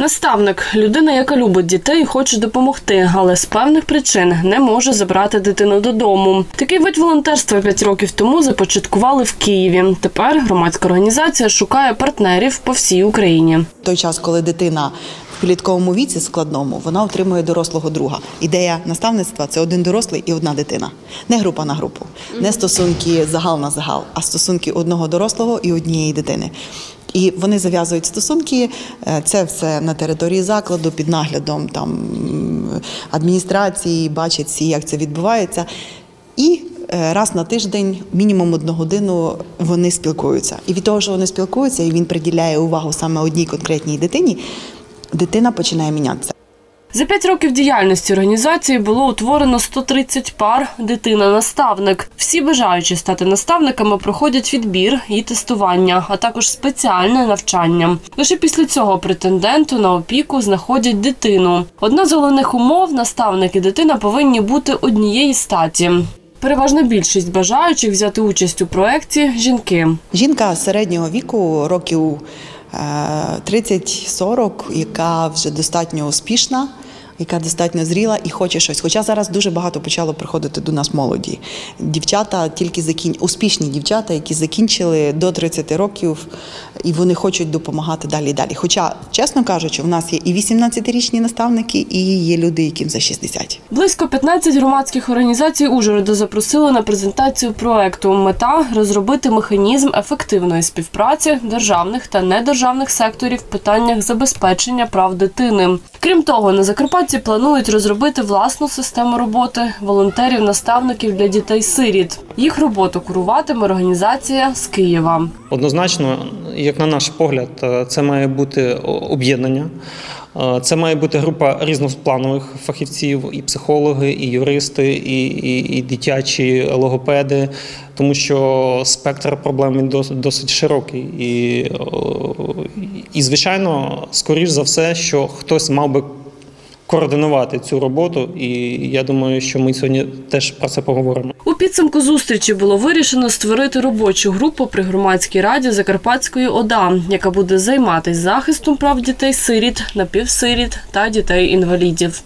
Наставник людина, яка любить дітей, хоче допомогти, але з певних причин не може забрати дитину додому. Такий вид волонтерства п'ять років тому започаткували в Києві. Тепер громадська організація шукає партнерів по всій Україні. Той час, коли дитина в підлітковому віці складному, вона отримує дорослого друга. Ідея наставництва це один дорослий і одна дитина. Не група на групу, не стосунки загал на загал, а стосунки одного дорослого і однієї дитини. І вони зав'язують стосунки. е, Це все на території закладу під наглядом там адміністрації, бачать всі, як це відбувається. І е, раз на тиждень, мінімум одну годину, вони спілкуються. І від того, що вони спілкуються, і він приділяє увагу саме одній конкретній дитині, дитина починає мінятися. За п'ять років діяльності організації було утворено 130 пар дитина-наставник. Всі бажаючі стати наставниками проходять відбір і тестування, а також спеціальне навчання. Лише після цього претенденту на опіку знаходять дитину. Одна з головних умов наставник і дитина повинні бути однієї статі. Переважна більшість бажаючих взяти участь у проєкті жінки. Жінка середнього віку, років 30-40, яка вже достатньо успішна. Яка достатньо зріла і хоче щось. Хоча зараз дуже багато почало приходити до нас молоді. Дівчата тільки закін... успішні дівчата, які закінчили до 30 років, і вони хочуть допомагати далі і далі. Хоча, чесно кажучи, в нас є і 18-річні наставники, і є люди, яким за 60. Близько 15 громадських організацій Ужгорода запросили на презентацію проекту. Мета розробити механізм ефективної співпраці державних та недержавних секторів в питаннях забезпечення прав дитини. Крім того, на Закарпатті планують розробити власну систему роботи волонтерів-наставників для дітей-сиріт. Їх роботу куруватиме організація з Києва. Однозначно, як на наш погляд, е, це має бути об'єднання. Е, Це має бути група різнопланових фахівців, і психологи, і юристи, і, і, і дитячі логопеди, тому що спектр проблем досить широкий. І, і звичайно, скоріш за все, що хтось мав би координувати цю роботу, і я думаю, що ми сьогодні теж про це поговоримо. У підсумку зустрічі було вирішено створити робочу групу при громадській раді Закарпатської ОДА, яка буде займатися захистом прав дітей-сиріт, напівсиріт та дітей-інвалідів.